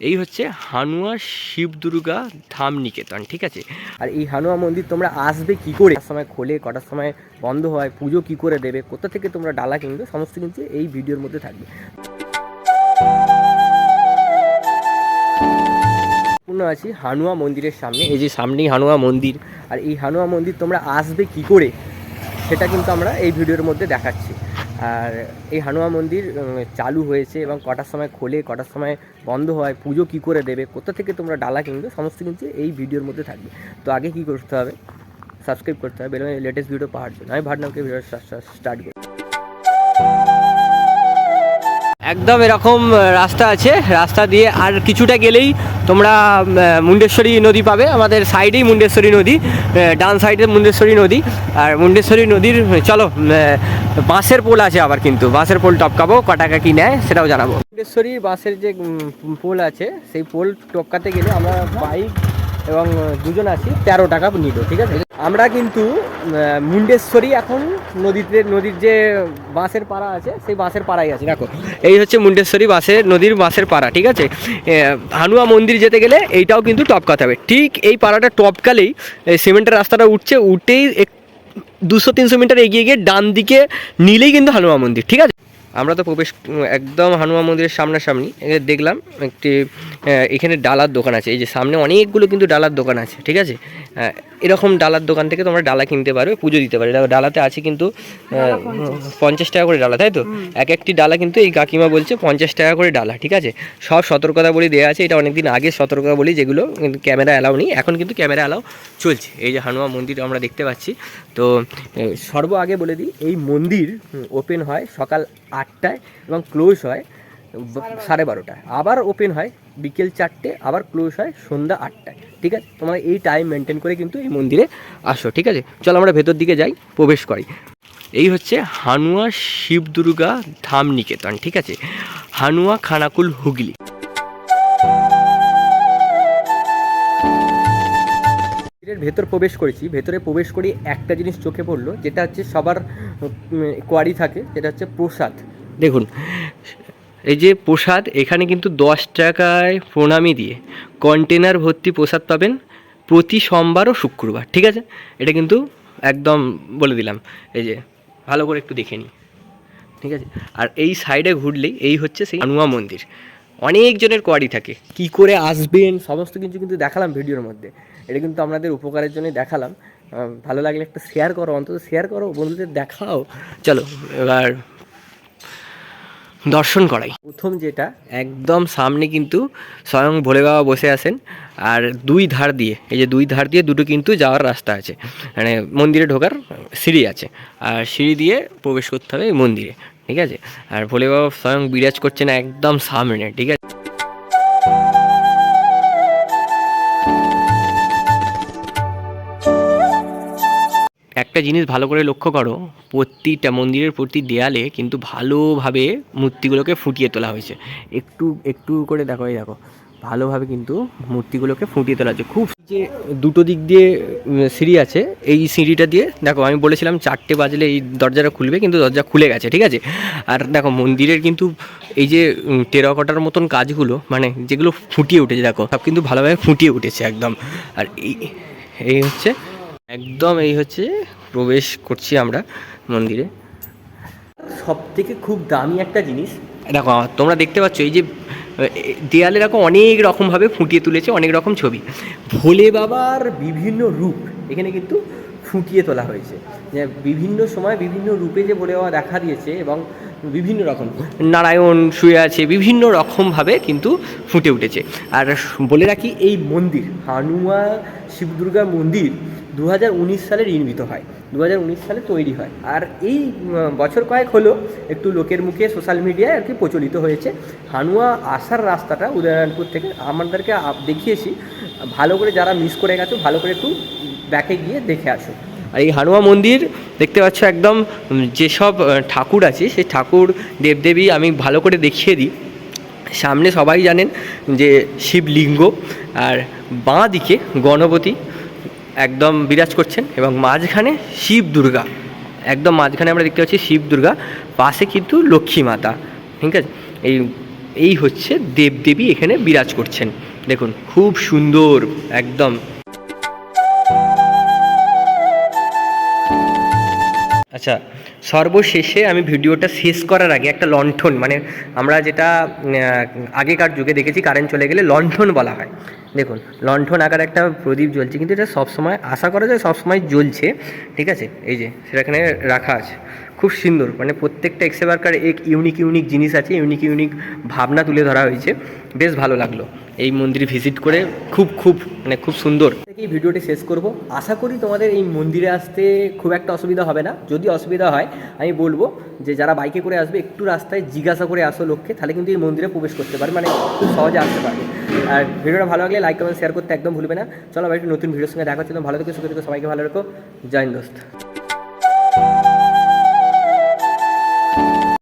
এই হচ্ছে হানুয়া শিব দুর্গা ধাম নিকেতন, ঠিক আছে? আর এই হানুয়া মন্দির তোমরা আসবে কি করে? সময় খোলে, কটার সময় বন্ধ হয়, পুজো কি করে দেবে, কোথা থেকে তোমরা ডালা কিনবে, সমস্ত কিন্তু এই ভিডিওর মধ্যে থাকবে। পূর্ণ আছি হানুয়া মন্দিরের সামনে, এই যে সামনেই হানুয়া মন্দির। আর এই হানুয়া মন্দির তোমরা আসবে কি করে, সেটা কিন্তু আমরা এই ভিডিওর মধ্যে দেখাচ্ছি। আর এই হানুয়া মন্দির চালু হয়েছে এবং কটার সময় খোলে, কটার সময় বন্ধ হয়, পুজো কি করে দেবে, কোথা থেকে তোমরা ডালা কিনবে, সমস্ত কিন্তু এই ভিডিওর মধ্যে থাকবে। তো আগে কি করতে হবে? সাবস্ক্রাইব করতে হবে বেরোয় লেটেস্ট ভিডিও পাওয়ার জন্য। আমি ভাবলাম ভিডিও স্টার্ট একদম এরকম রাস্তা আছে। রাস্তা দিয়ে আর কিছুটা গেলেই তোমরা মুন্ডেশ্বরী নদী পাবে। আমাদের সাইডেই মুন্ডেশ্বরী নদী ডান সাইডে মুন্ডেশ্বরী নদী। আর মুন্ডেশ্বরী নদীর, চলো বাঁশের পোল আছে আবার কিন্তু। বাঁশের পোল টপকাবো, কটাকা কি নেয় সেটাও জানাব। মুন্ডেশ্বরী বাঁশের যে পোল আছে, সেই পোল টপকাতে গেলে আমরা বাইক এবং দুজন আছি, তেরো টাকা নিল, ঠিক আছে? আমরা কিন্তু মুন্ডেশ্বরী এখন নদীতে, নদীর যে বাঁশের পাড়া আছে, সেই বাঁশের পাড়ায় আছি। দেখো, এই হচ্ছে মুন্ডেশ্বরী বাঁশের, নদীর বাঁশের পাড়া, ঠিক আছে? হানুয়া মন্দির যেতে গেলে এইটাও কিন্তু টপকাতে হবে। ঠিক এই পাড়াটা টপকালেই সিমেন্টের রাস্তাটা উঠছে উঠেই দুশো, তিনশো মিটার এগিয়ে গিয়ে ডান দিকে নিলেই কিন্তু হানুমা মন্দির, ঠিক আছে? আমরা তো প্রবেশ, একদম হানুমা মন্দিরের সামনাসামনি দেখলাম একটি এখানে ডালার দোকান আছে। এই যে সামনে অনেকগুলো কিন্তু ডালার দোকান আছে ঠিক আছে? এরকম ডালার দোকান থেকে তোমরা ডালা কিনতে পারবে পুজো দিতে পারবে ডালাতে আছে কিন্তু পঞ্চাশ টাকা। করে ডালা তাই তো? এক একটি ডালা কিন্তু এই কাকিমা বলছে পঞ্চাশ টাকা করে ডালা ঠিক আছে? সব সতর্কতা বলে দেওয়া আছে এটা অনেকদিন আগে সতর্কতা বলি যেগুলো কিন্তু ক্যামেরা অ্যালাউ নেই এখন কিন্তু ক্যামেরা অ্যালাউ চলছে। এই যে হানুমা মন্দির আমরা দেখতে পাচ্ছি। তো সর্ব আগে বলে দিই এই মন্দির ওপেন হয় সকাল আটটায় এবং ক্লোজ হয় সাড়ে বারোটায়। আবার ওপেন হয় বিকেল চারটে, আবার ক্লোজ হয় সন্ধ্যা আটটায়। ঠিক আছে? তোমরা এই টাইম মেনটেন করে কিন্তু এই মন্দিরে আসো, ঠিক আছে? চলো আমরা ভেতর দিকে যাই, প্রবেশ করি। এই হচ্ছে হানুয়া শিব দুর্গা ধাম নিকেতন, ঠিক আছে? হানুয়া খানাকুল হুগলি। মন্দিরের ভেতর প্রবেশ করেছি। ভেতরে প্রবেশ করি, একটা জিনিস চোখে পড়ল, যেটা হচ্ছে সবার কোয়ারি থাকে যেটা হচ্ছে প্রসাদ। দেখুন এই যে প্রসাদ, এখানে কিন্তু দশ টাকায় প্রণামী দিয়ে কন্টেনার ভর্তি প্রসাদ পাবেন প্রতি সোমবার ও শুক্রবার, ঠিক আছে? এটা কিন্তু একদম বলে দিলাম, এই যে ভালো করে একটু দেখে নিই, ঠিক আছে? আর এই সাইডে ঘুরলেই এই হচ্ছে সেই হানুয়া মন্দির অনেকজনের কোয়ারি থাকে, কি করে আসবেন, সমস্ত কিছু কিন্তু দেখালাম ভিডিওর মধ্যে, এটা কিন্তু আপনাদের উপকারের জন্য দেখালাম ভালো লাগলে একটা শেয়ার করো, অন্তত শেয়ার করো, বন্ধুদের দেখাও, চলো, এবার দর্শন করাই। প্রথম যেটা, একদম সামনে কিন্তু স্বয়ং ভোলে বাবা বসে আছেন, আর দুই ধার দিয়ে, এই যে দুই ধার দিয়ে দুটো কিন্তু যাওয়ার রাস্তা আছে। মানে মন্দিরে ঢোকার সিঁড়ি আছে, আর সিঁড়ি দিয়ে প্রবেশ করতে হবে মন্দিরে, ঠিক আছে? আর ভোলে বাবা স্বয়ং বিরাজ করছেন একদম সামনে, ঠিক আছে? একটা জিনিস ভালো করে লক্ষ্য করো, প্রতিটা মন্দিরের প্রতি দেয়ালে কিন্তু ভালোভাবে মূর্তিগুলোকে ফুটিয়ে তোলা হয়েছে। একটু একটু করে দেখো, এই দেখো, ভালোভাবে কিন্তু মূর্তিগুলোকে ফুটিয়ে তোলা হয়েছে। খুব যে দুটো দিক দিয়ে সিঁড়ি আছে, এই সিঁড়িটা দিয়ে, দেখো, আমি বলেছিলাম চারটে বাজলে এই দরজাটা খুলবে, কিন্তু দরজা খুলে গেছে, ঠিক আছে? আর দেখো, মন্দিরের কিন্তু এই যে টেরাকটার মতন কাজগুলো মানে যেগুলো ফুটিয়ে উঠেছে, দেখো, সব কিন্তু ভালোভাবে ফুটিয়ে উঠেছে একদম। আর এই এই হচ্ছে একদম এই হচ্ছে প্রবেশ করছি আমরা মন্দিরে। সব থেকে খুব দামি একটা জিনিস। দেখো তোমরা দেখতে পাচ্ছ এই যে দেয়ালে দেখো অনেক রকমভাবে ফুটিয়ে তুলেছে অনেক রকম ছবি। ভোলে বাবার বিভিন্ন রূপ এখানে কিন্তু ফুটিয়ে তোলা হয়েছে। বিভিন্ন সময় বিভিন্ন রূপে যে ভোলে বাবা দেখা দিয়েছে এবং বিভিন্ন রকম। নারায়ণ শুয়ে আছে বিভিন্ন রকমভাবে কিন্তু ফুটে উঠেছে। আর বলে রাখি এই মন্দির হানুয়া শিব দুর্গা মন্দির দু হাজার উনিশ সালে নির্মিত হয়। দু হাজার উনিশ সালে তৈরি হয়। আর এই বছর কয়েক হলো একটু লোকের মুখে সোশ্যাল মিডিয়ায় আর কি প্রচলিত হয়েছে। হানুয়া আসার রাস্তাটা উদয়নারায়ণপুর থেকে আমাদেরকে দেখিয়েছি। ভালো করে যারা মিস করে গেছো, ভালো করে একটু ব্যাকে গিয়ে দেখে আসো। আর এই হানুয়া মন্দির দেখতে পাচ্ছ একদম যেসব ঠাকুর আছে, সেই ঠাকুর দেবদেবী আমি ভালো করে দেখিয়ে দিই। সামনে সবাই জানেন যে শিবলিঙ্গ আর বাঁ দিকে গণপতি। একদম বিরাজ করছেন এবং মাঝখানে শিব দুর্গা। একদম মাঝখানে আমরা দেখতে পাচ্ছি শিব দুর্গা, পাশে কিন্তু লক্ষ্মী মাতা। ঠিক আছে? এই এই হচ্ছে দেবদেবী এখানে বিরাজ করছেন। দেখুন, খুব সুন্দর, একদম। আচ্ছা সর্বশেষে আমি ভিডিওটা শেষ করার আগে একটা লণ্ঠন মানে আমরা যেটা আগেকার যুগে দেখেছি কারেন্ট চলে গেলে লণ্ঠন বলা হয়। দেখুন, লণ্ঠন আকার একটা প্রদীপ জ্বলছে, কিন্তু এটা সবসময়, আশা করা যায় সবসময় জ্বলছে, ঠিক আছে? এই যে সেটা এখানে রাখা আছে। খুব সুন্দর মানে প্রত্যেকটা এক্সেবারকার এক ইউনিক ইউনিক জিনিস আছে ইউনিক ইউনিক ভাবনা তুলে ধরা হয়েছে। বেশ ভালো লাগল এই মন্দির ভিজিট করে, খুব খুব মানে খুব সুন্দর। এই ভিডিওটি শেষ করব। আশা করি তোমাদের এই মন্দিরে আসতে খুব একটা অসুবিধা হবে না। যদি অসুবিধা হয় আমি বলব যে যারা বাইকে করে আসবে, একটু রাস্তায় জিজ্ঞাসা করে আসো লোককে, তাহলে কিন্তু এই মন্দিরে প্রবেশ করতে পারবে মানে খুব সহজে আসতে পারবে। আর ভিডিওটা ভালো লাগলে লাইক কমেন্ট শেয়ার করতে একদম ভুলবে না। চলো আবার একটু নতুন ভিডিওর সঙ্গে দেখা হচ্ছে ভালো থেকে, সুখে থেকে, সবাইকে ভালো রেখো। জয় দোস্ত।